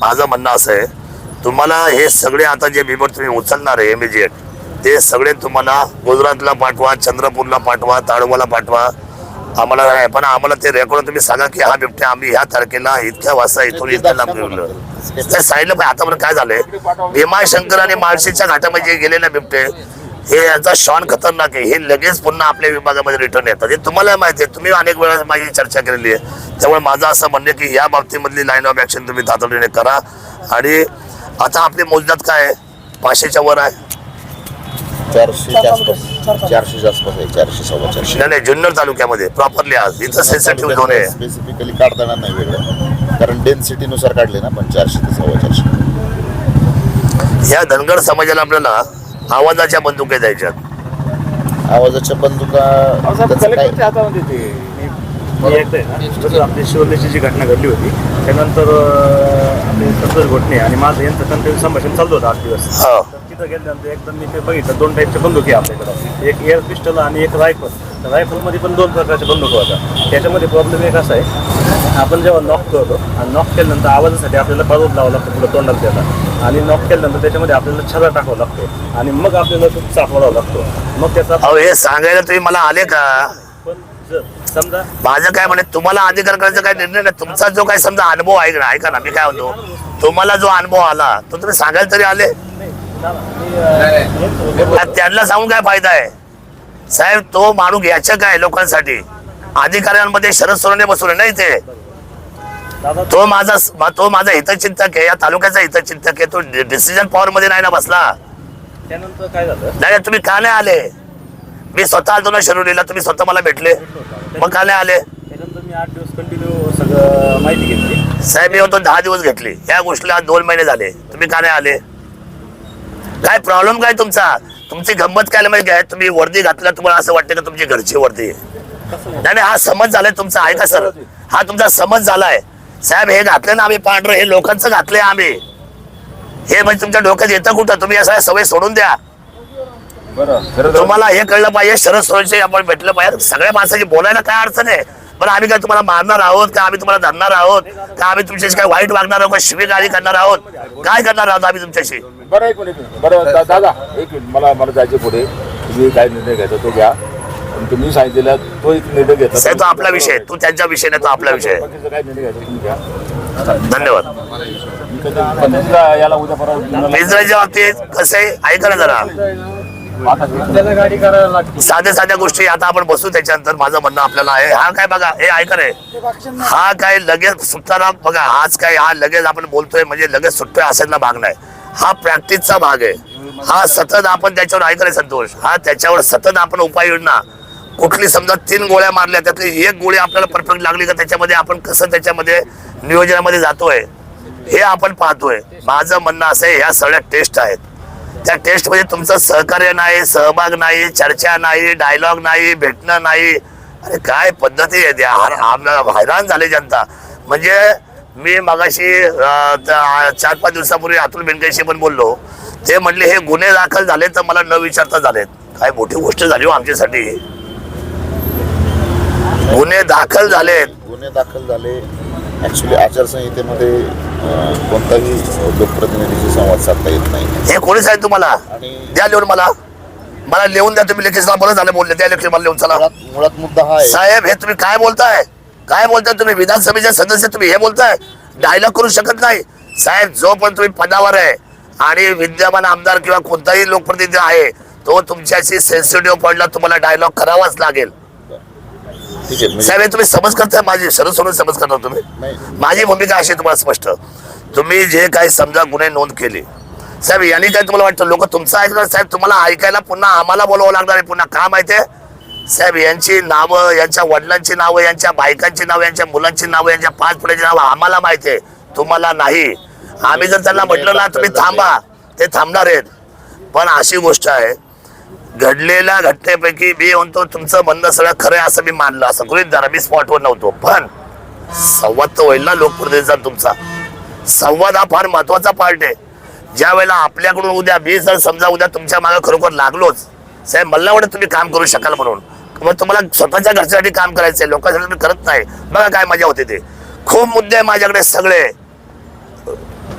माझं म्हणणं असं आहे तुम्हाला हे सगळे आता जे बिमर तुम्ही उचलणार आहे इमिजिएट ते सगळे तुम्हाला गुजरातला पाठवा चंद्रपूरला पाठवा ताडोबाला पाठवा. आम्हाला नाही पण आम्हाला ते रेकॉर्ड तुम्ही सांगा की हा बिबट्या आम्ही ह्या तारखेला इतक्या वाजता इथून इतक्या त्या साईडला पण आतापर्यंत काय झालंय? भीमाशंकर आणि माळशीच्या घाटामध्ये गेलेले बिबटे. हे यांचा शॉन खतरनाक आहे. हे लगेच पुन्हा आपल्या विभागामध्ये रिटर्न येतात. हे तुम्हाला माहिती आहे. तुम्ही अनेक वेळा माझी चर्चा केलेली आहे. त्यामुळे माझं असं म्हणणं आहे की या बाबतीमधली लाईन ऑफ ऍक्शन तुम्ही तातडीने करा. आणि आता आपली मोजदात काय आहे? पाचशेच्या वर आहे. चारशेच्या आसपास चारशेच्या आसपास आहे. चारशे सव्वा चारशे. नाही नाही जुन्नर तालुक्यामध्ये प्रॉपरली आज. इथं सेन्सिटिव्ह झोन आहे स्पेसिफिकली काढता येणार नाही वेगळं. कारण डेन्सिटीनुसार काढले ना पण चारशे ते सव्वा चारशे. ह्या धनगर समाजाला आपल्याला आवाजाच्या बंदुके द्यायच्यात. आवाजाच्या बंदुका हातामध्ये ते आपली शिवलेची जी घटना घडली होती त्यानंतर आपले संतोष घोटणे आणि माझं यांचं कंटिन्यू संभाषण चालू होतं आठ दिवस. हो. तर तिथं गेल्यानंतर एकदम मी ते बघितलं दोन टाईपचे बंदूक आपल्याकडं. एक एअर पिस्टल आणि एक रायफल रायफलमध्ये पण दोन प्रकारचे बंदूक होता. त्याच्यामध्ये प्रॉब्लेम एक असा आहे आपण जेव्हा नॉक करतो आणि नॉक केल्यानंतर आवाजासाठी आपल्याला बाजूत लावावं लागतं पुढं तोंडात त्याला. आणि नॉक केल्यानंतर त्याच्यामध्ये आपल्याला छरा टाकावा लागतो. आणि मग आपल्याला तो चापवावा लागतो. मग त्याचा अहो हे सांगायला तुम्ही मला आले का? पण जर समजा माझं काय म्हणे तुम्हाला अधिकार करायचा काय निर्णय नाही. तुमचा जो काय समजा अनुभव आहे ना ऐका ना मी काय म्हणतो? तुम्हाला जो अनुभव आला तो तुम्ही सांगायला तरी आले? त्यांना सांगून काय फायदा आहे? साहेब तो माणूस घ्यायचं काय लोकांसाठी? अधिकाऱ्यांमध्ये शरद सोरणे बसवले नाही ते तो माझा तो माझा हितचिंतक आहे. या तालुक्याचा हितचिंतक आहे. तो डिसिजन पॉवर मध्ये नाही ना बसला? त्यानंतर काय झालं? नाही तुम्ही का नाही आले? मी स्वतः आलो ना शिरोलीला तुम्ही स्वतः मला भेटले. मग का नाही आले? घेतली. साहेब मी होतो दहा दिवस घेतले. या गोष्टीला दोन महिने झाले. तुम्ही का नाही आले? काय प्रॉब्लेम काय तुमचा? तुमची गंमत काय माहिती आहे तुम्ही वर्दी घातल्या तुम्हाला असं वाटतं का तुमची घरची वर्दी? आहे नाही नाही हा समज झालाय तुमचा. ऐका सर. हा तुमचा समज झालाय. साहेब हे घातले ना आम्ही पांढरं हे लोकांचं घातलंय आम्ही. हे म्हणजे तुमच्या डोक्यात येतं कुठं? तुम्ही असं सवय सोडून द्या. तुम्हाला हे कळलं पाहिजे शरद सोयीचे आपण भेटलं पाहिजे. सगळ्या माणसाची बोलायला काय अडचण आहे? बरं आम्ही काय तुम्हाला मारणार आहोत? का आम्ही तुम्हाला धरणार आहोत? का आम्ही तुमच्याशी काय वाईट वागणार आहोत? शिवीगाळी करणार आहोत? काय करणार आहोत आम्ही तुमच्याशी? बरं एक मिनिट. बरं दादा एक मिनिट. मला मला जायचे पुढे. तुम्ही काय निर्णय घ्यायचा तो घ्या. पण तुम्ही सांगितलेला तो एक निर्णय घेतला तो आपला विषय तू त्यांच्या विषय नाही तो आपला विषय आहे. बाकीचं काय निर्णय घ्यायचा तुम्ही घ्या धन्यवाद याला उद्या परवा बाबतीत कसं आहे? ऐका ना जरा. साध्या साध्या गोष्टी आता आपण बसू त्याच्यानंतर. माझं म्हणणं आपल्याला आहे. हा काय बघा हे ऐका रे हा काय लगेच सुटताना बघा हाच काय हा लगेच आपण बोलतोय म्हणजे लगेच सुटतोय असायला भाग नाही. हा प्रॅक्टिसचा भाग आहे. हा सतत आपण त्याच्यावर ऐका रे संतोष. हा त्याच्यावर सतत आपण उपाययोजना कुठली समजा तीन गोळ्या मारल्या त्यातली एक गोळी आपल्याला परफेक्ट लागली का त्याच्यामध्ये आपण कसं त्याच्यामध्ये नियोजनामध्ये जातोय हे आपण पाहतोय. माझं म्हणणं असं आहे ह्या सगळ्या टेस्ट आहेत. त्या टेस्टमध्ये तुमचं सहकार्य नाही सहभाग नाही चर्चा नाही डायलॉग नाही भेटणं नाही. अरे काय पद्धती आहे त्या हैराण झाले जनता. म्हणजे मी मगाशी चार पाच दिवसापूर्वी अतुल बेनकेशी पण बोललो. ते म्हणले हे गुन्हे दाखल झाले तर मला न विचारता झालेत. काय मोठी गोष्ट झाली हो आमच्यासाठी. गुन्हे दाखल झालेत गुन्हे दाखल झाले. ऍक्च्युली आचारसंहितेमध्ये कोणताही लोकप्रतिनिधीशी संवाद साधता येत नाही. हे कोणी सांगितलं तुम्हाला? आणि द्या लिहून मला. मला लिहून द्या तुम्ही लेखीच बरं झालं बोलले. त्या लेखी मला लिहून चला. मुळात मुळात मुद्दा हा आहे. साहेब हे तुम्ही काय बोलताय? काय बोलताय तुम्ही? विधानसभेचे सदस्य तुम्ही हे बोलताय? डायलॉग करू शकत नाही. साहेब जो पण तुम्ही पदावर आहे आणि विद्यमान आमदार किंवा कोणताही लोकप्रतिनिधी आहे तो तुमच्याशी सेन्सिटिव्ह पडला तुम्हाला डायलॉग करावाच लागेल. ठीक आहे. म्हणजे साहेब हे तुम्ही समज करताय माझी सरळ सोडून समज करता तुम्ही? नाही. माझी भूमिका अशी आहे तुम्हाला स्पष्ट. तुम्ही जे काही समजा गुन्हे नोंद केले साहेब यांनी काय तुम्हाला वाटतं? लोक तुमचं ऐकणार साहेब तुम्हाला ऐकायला पुन्हा आम्हाला बोलावं लागणार आहे. पुन्हा का माहितीये साहेब यांची नावं यांच्या वडिलांची नावं यांच्या बायकांची नावं यांच्या मुलांची नावं यांच्या पाच पुढ्याची नावं आम्हाला माहिती आहे. तुम्हाला नाही. आम्ही जर त्यांना म्हटलं ना तुम्ही थांबा. ते थांबणार आहेत. पण अशी गोष्ट आहे घडलेल्या घटनेपैकी मी म्हणतो तुमचं म्हणणं सगळं खरं आहे असं मी मानलं. असं कुणी धरा मी स्पॉटवर नव्हतो. पण संवाद तर होईल ना लोकप्रतिनिधीचा तुमचा. संवाद हा फार महत्त्वाचा पार्ट आहे. ज्या वेळेला आपल्याकडून उद्या मी जर समजा उद्या तुमच्या मागे खरोखर लागलोच साहेब मला वाटत तुम्ही काम करू शकाल म्हणून. मग तुम्हाला स्वतःच्या घरच्यासाठी काम करायचंय लोकांसाठी तुम्ही करत नाही. बघा काय मजा होते ते. खूप मुद्दे आहे माझ्याकडे सगळे.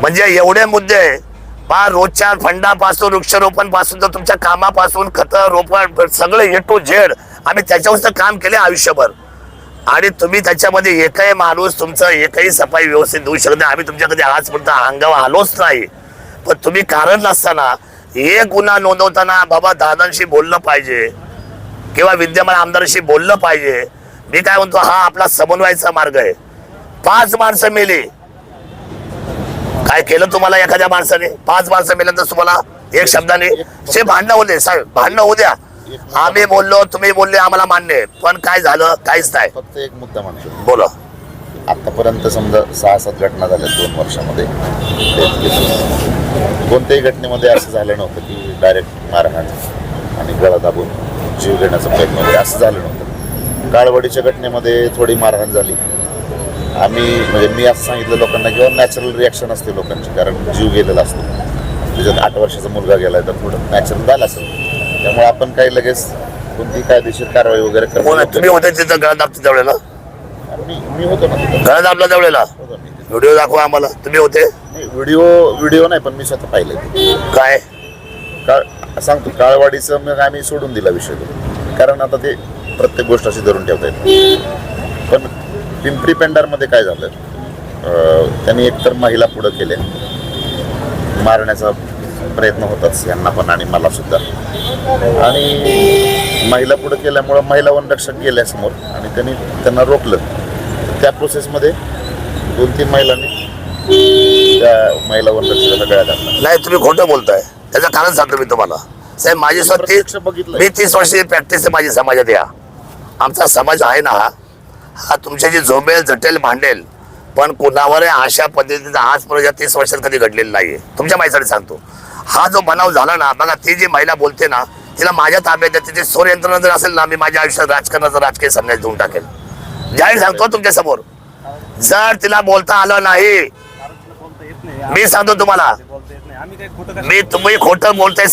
म्हणजे एवढे मुद्दे पा रोजच्या फंडापासून वृक्षारोपणपासून तर तुमच्या कामापासून खत रोपण सगळं ए टू झेड आम्ही त्याच्यावर काम केले आयुष्यभर. आणि तुम्ही त्याच्यामध्ये एकही माणूस तुमचं एकही सफाई व्यवस्थित देऊ शकत नाही. आम्ही तुमच्याकडे आजपर्यंत अंगावर आलोच नाही. पण तुम्ही कारण नसताना एक गुन्हा नोंदवताना बाबा दादांशी बोललं पाहिजे. किंवा विद्यमान आमदारांशी बोललं पाहिजे. मी काय म्हणतो हा आपला समन्वयाचा मार्ग आहे. पाच माणसं मेली. काय केलं तुम्हाला एखाद्या माणसाने? पाच माणसं मेल्यानंतर तुम्हाला एक शब्दाने? ते भांडणं होते साहेब भांडणं होऊ द्या. आम्ही बोललो तुम्ही बोलले आम्हाला मान्य पण काय झालं? काहीच नाही. फक्त एक मुद्दा म्हणतो बोला. आतापर्यंत समजा सहा सात घटना झाल्या दोन वर्षामध्ये. कोणत्याही घटनेमध्ये असं झालं नव्हतं की डायरेक्ट मारहाण आणि गळा दाबून जीव घेण्याचा प्रयत्न असं झालं नव्हतं. काळवडीच्या घटनेमध्ये थोडी मारहाण झाली. आम्ही म्हणजे मी असं सांगितलं लोकांना किंवा नॅचरल रिॲक्शन असते लोकांची कारण जीव गेलेला असतो त्याच्यात आठ वर्षाचा मुलगा गेलाय तर थोडं नॅचरल झालं असेल त्यामुळे आपण काही लगेच कोणती कायदेशीर कारवाई वगैरे आहे? तुम्ही करणं होते तिथं गळा दाबतो त्यावेळेला मी मी होतो ना. गळा दाबला त्यावेळेला तिथं. व्हिडिओ दाखवा आम्हाला तुम्ही होते नाही, व्हिडिओ व्हिडिओ नाही पण मी स्वतः पाहिलं. काय काळ सांगतो काळवाडीचं मग आम्ही सोडून दिला विषय. कारण आता ते प्रत्येक गोष्ट अशी धरून ठेवता येत पिंपरी पेंडारमध्ये काय झालं त्यांनी एकतर महिला पुढं केल्या मारण्याचा प्रयत्न होताच यांना पण आणि मला सुद्धा. आणि महिला पुढं केल्यामुळं महिला वनरक्षक गेल्या समोर आणि त्यांनी त्यांना रोखलं. त्या प्रोसेसमध्ये दोन तीन महिलांनी त्या महिला वनरक्षकाला गळ्या घातला नाही तुम्ही खोटं बोलताय. त्याचं कारण सांगतो मी तुम्हाला. साहेब माझी स्वतः बघितलंय. मी तीस वर्षाची प्रॅक्टिस आहे माझी समाजात या. आमचा समाज आहे ना हा. हा तुमच्याशी झोंबेल झटेल भांडेल पण कोणावर अशा पद्धतीचा आजपर्यंत या तीस वर्षात कधी घडलेलं नाहीये. तुमच्या माहितीसाठी सांगतो. हा जो बनाव झाला ना बघा ती जी महिला बोलते ना तिला माझ्या ताब्यात आहे. तिची सोर यंत्रणा जर असेल ना मी माझ्या आयुष्यात राजकारणाचा राजकीय संन्यास देऊन टाकेल. जाहीर सांगतो तुमच्यासमोर. जर तिला बोलता आलं नाही येत नाही मी सांगतो तुम्हाला. येत नाही मी तुम्ही खोटं बोलताय